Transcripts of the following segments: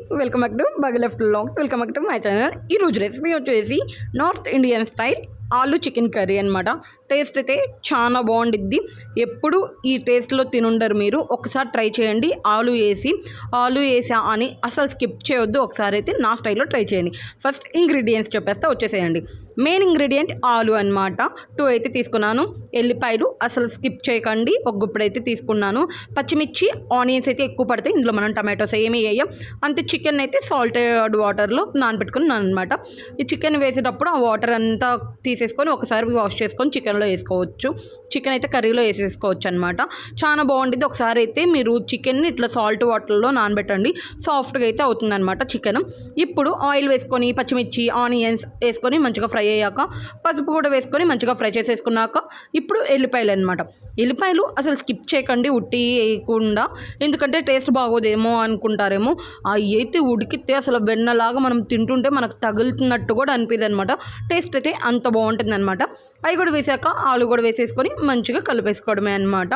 Welcome back to bug left logs welcome back to my channel ఈరోజు recipe వచ్చేసి North Indian style aloo chicken curry అనమాట taste అయితే చాలా బాగుండిద్ది. ఎప్పుడు ఈ టేస్ట్లో తినుండరు మీరు. ఒకసారి ట్రై చేయండి. ఆలు వేసి ఆలు వేసా అని అసలు స్కిప్ చేయొద్దు. ఒకసారి అయితే నా స్టైల్లో ట్రై చేయండి. ఫస్ట్ ఇంగ్రీడియంట్స్ చెప్పేస్తే వచ్చేసేయండి. మెయిన్ ఇంగ్రీడియంట్ ఆలు అనమాట టూ అయితే తీసుకున్నాను. ఎల్లిపాయలు అసలు స్కిప్ చేయకండి. ఒక గుప్పుడు అయితే తీసుకున్నాను. పచ్చిమిర్చి ఆనియన్స్ అయితే ఎక్కువ పడతాయి. ఇందులో మనం టమాటోస్ ఏమీ వేయం. అంతే చికెన్ అయితే సాల్టెడ్ వాటర్లో నానబెట్టుకున్నాను అనమాట ఈ చికెన్ వేసేటప్పుడు ఆ వాటర్ అంతా తీసేసుకొని ఒకసారి వాష్ చేసుకొని చికెన్ చికెన్లో వేసుకోవచ్చు. చికెన్ అయితే కర్రీలో వేసేసుకోవచ్చు అనమాట చాలా బాగుంటుంది. ఒకసారి అయితే మీరు చికెన్ని ఇట్లా సాల్ట్ వాటర్లో నానబెట్టండి. సాఫ్ట్గా అయితే అవుతుందన్నమాట చికెన్ ఇప్పుడు ఆయిల్ వేసుకొని పచ్చిమిర్చి ఆనియన్స్ వేసుకొని మంచిగా ఫ్రై అయ్యాక పసుపు కూడా వేసుకొని మంచిగా ఫ్రై చేసేసుకున్నాక ఇప్పుడు ఎల్లిపాయలు అనమాట ఎల్లిపాయలు అసలు స్కిప్ చేయకండి ఉట్టి వేయకుండా ఎందుకంటే టేస్ట్ బాగోదేమో అనుకుంటారేమో. అవి అయితే ఉడికితే అసలు వెన్నలాగా మనం తింటుంటే మనకు తగులుతున్నట్టు కూడా అనిపిదనమాట. టేస్ట్ అయితే అంత బాగుంటుంది అనమాట అవి కూడా వేసాక ఆలు కూడా వేసేసుకొని మంచిగా కలిపేసుకోవడమే అనమాట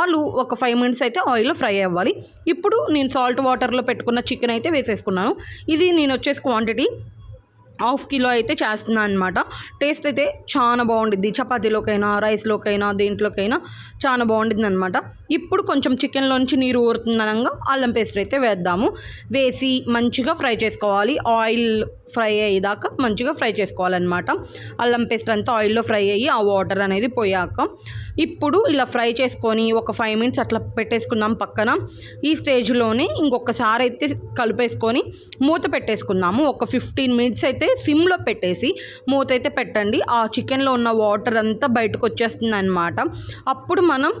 ఆలు ఒక ఫైవ్ మినిట్స్ అయితే ఆయిల్లో ఫ్రై అవ్వాలి. ఇప్పుడు నేను సాల్ట్ వాటర్లో పెట్టుకున్న చికెన్ అయితే వేసేసుకున్నాను. ఇది నేను వచ్చేసి క్వాంటిటీ హాఫ్ కిలో అయితే చేస్తున్నాను అనమాట టేస్ట్ అయితే చాలా బాగుండిద్ది. చపాతీలోకైనా రైస్లోకైనా దేంట్లోకైనా చాలా బాగుంటుంది అనమాట ఇప్పుడు కొంచెం చికెన్లోంచి నీరు ఊరుతుందనంగా అల్లం పేస్ట్ అయితే వేద్దాము. వేసి మంచిగా ఫ్రై చేసుకోవాలి. ఆయిల్ ఫ్రై అయ్యేదాకా మంచిగా ఫ్రై చేసుకోవాలన్నమాట. అల్లం పేస్ట్ అంతా ఆయిల్లో ఫ్రై అయ్యి ఆ వాటర్ అనేది పోయాక ఇప్పుడు ఇలా ఫ్రై చేసుకొని ఒక ఫైవ్ మినిట్స్ అట్లా పెట్టేసుకుందాం పక్కన. ఈ స్టేజ్లోనే ఇంకొకసారి అయితే కలిపేసుకొని మూత పెట్టేసుకుందాము. ఒక ఫిఫ్టీన్ మినిట్స్ అయితే సిమ్లో పెట్టేసి మూత అయితే పెట్టండి. ఆ చికెన్లో ఉన్న వాటర్ అంతా బయటకు వచ్చేస్తుంది అనమాట అప్పుడు మనం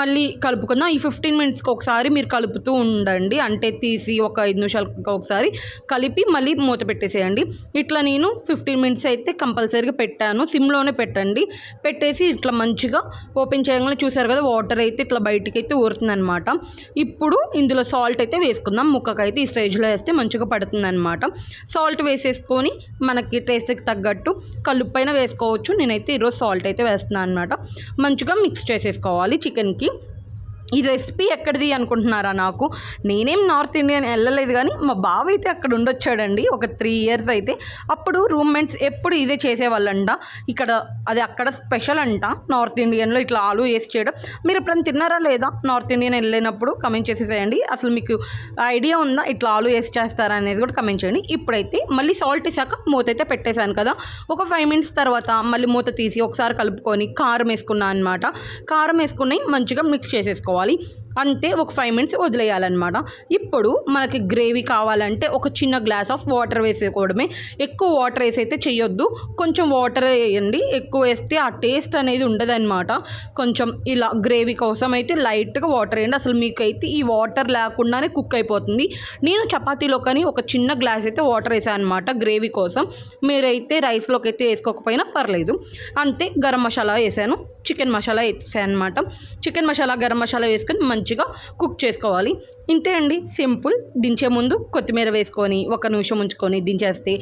మళ్ళీ కలుపుకుందాం. ఈ ఫిఫ్టీన్ మినిట్స్కి ఒకసారి మీరు కలుపుతూ ఉండండి. అంటే తీసి ఒక ఐదు నిమిషాలకి ఒకసారి కలిపి మళ్ళీ మూత పెట్టేసేయండి. ఇట్లా నేను ఫిఫ్టీన్ మినిట్స్ అయితే కంపల్సరీగా పెట్టాను. సిమ్లోనే పెట్టండి. పెట్టేసి ఇట్లా మంచిగా ఓపెన్ చేయగానే చూసారు కదా వాటర్ అయితే ఇట్లా బయటికి అయితే ఊరుతుందనమాట ఇప్పుడు ఇందులో సాల్ట్ అయితే వేసుకుందాం. ముక్కకైతే ఈ స్టేజ్లో వేస్తే మంచిగా పడుతుంది అనమాట సాల్ట్ వేసేసుకొని మనకి టేస్ట్కి తగ్గట్టు కలుపు పైన వేసుకోవచ్చు. నేనైతే ఈరోజు సాల్ట్ అయితే వేస్తున్నాను అనమాట మంచిగా మిక్స్ చేసేసుకోవాలి చికెన్కి. ఈ రెసిపీ ఎక్కడిది అనుకుంటున్నారా నాకు? నేనేం నార్త్ ఇండియన్ వెళ్ళలేదు కానీ మా బావ అయితే అక్కడ ఉండొచ్చాడండి ఒక త్రీ ఇయర్స్ అయితే. అప్పుడు రూమ్మేట్స్ ఎప్పుడు ఇదే చేసేవాళ్ళంట. ఇక్కడ అది అక్కడ స్పెషల్ అంట నార్త్ ఇండియన్లో ఇట్లా ఆలు వేసి చేయడం. మీరు ఎప్పుడైనా తిన్నారా లేదా నార్త్ ఇండియన్ వెళ్ళినప్పుడు? కమెంట్ చేసేసేయండి. అసలు మీకు ఐడియా ఉందా ఇట్లా ఆలు వేసి చేస్తారా అనేది కూడా కమెంట్ చేయండి. ఇప్పుడైతే మళ్ళీ సాల్ట్ వేసాక మూత అయితే పెట్టేశాను కదా. ఒక ఫైవ్ మినిట్స్ తర్వాత మళ్ళీ మూత తీసి ఒకసారి కలుపుకొని కారం వేసుకున్నాను అనమాట కారం వేసుకుని మంచిగా మిక్స్ చేసేసుకోవాలి. చేసుకోవాలి అంతే ఒక ఫైవ్ మినిట్స్ వదిలేయాలన్నమాట. ఇప్పుడు మనకి గ్రేవీ కావాలంటే ఒక చిన్న గ్లాస్ ఆఫ్ వాటర్ వేసుకోవడమే ఎక్కువ వాటర్ వేసి అయితే చేయొద్దు కొంచెం వాటర్ వేయండి. ఎక్కువ వేస్తే ఆ టేస్ట్ అనేది ఉండదన్నమాట. కొంచెం ఇలా గ్రేవీ కోసం అయితే లైట్గా వాటర్ వేయండి. అసలు మీకైతే ఈ వాటర్ లేకుండానే కుక్ అయిపోతుంది. నేను చపాతీలో కానీ ఒక చిన్న గ్లాస్ అయితే వాటర్ వేసాను అనమాట గ్రేవీ కోసం. మీరైతే రైస్లోకి అయితే వేసుకోకపోయినా పర్లేదు. అంతే గరం మసాలా వేసాను. చికెన్ మసాలా వేసాను అనమాట చికెన్ మసాలా గరం మసాలా వేసుకొని మంచి మంచిగా కుక్ చేసుకోవాలి. ఇంతే అండి. సింపుల్. దించే ముందు కొత్తిమీర వేసుకొని ఒక నిమిషం ఉంచుకొని దించేస్తే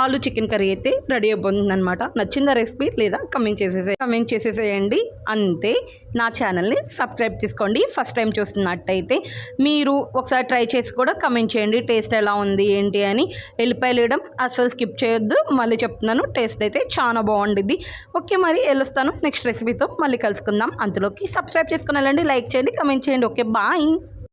ఆలు చికెన్ కర్రీ అయితే రెడీ అయిపోతుంది అనమాట నచ్చిందా రెసిపీ లేదా కమెంట్ చేసేసే కమెంట్ చేసేసేయండి. అంతే. నా ఛానల్ని సబ్స్క్రైబ్ చేసుకోండి. ఫస్ట్ టైం చూస్తున్నట్టయితే మీరు ఒకసారి ట్రై చేసి కూడా కమెంట్ చేయండి. టేస్ట్ ఎలా ఉంది ఏంటి అని. వెళ్ళిపోయి వేయడం అస్సలు స్కిప్ చేయొద్దు. మళ్ళీ చెప్తున్నాను టేస్ట్ అయితే చాలా బాగుండిద్ది. ఓకే మరి వెళ్ళొస్తాను నెక్స్ట్ రెసిపీతో మళ్ళీ కలుసుకుందాం. అందులోకి సబ్స్క్రైబ్ చేసుకుని వెళ్ళండి. లైక్ చేయండి కమెంట్ చేయండి. Okay bye.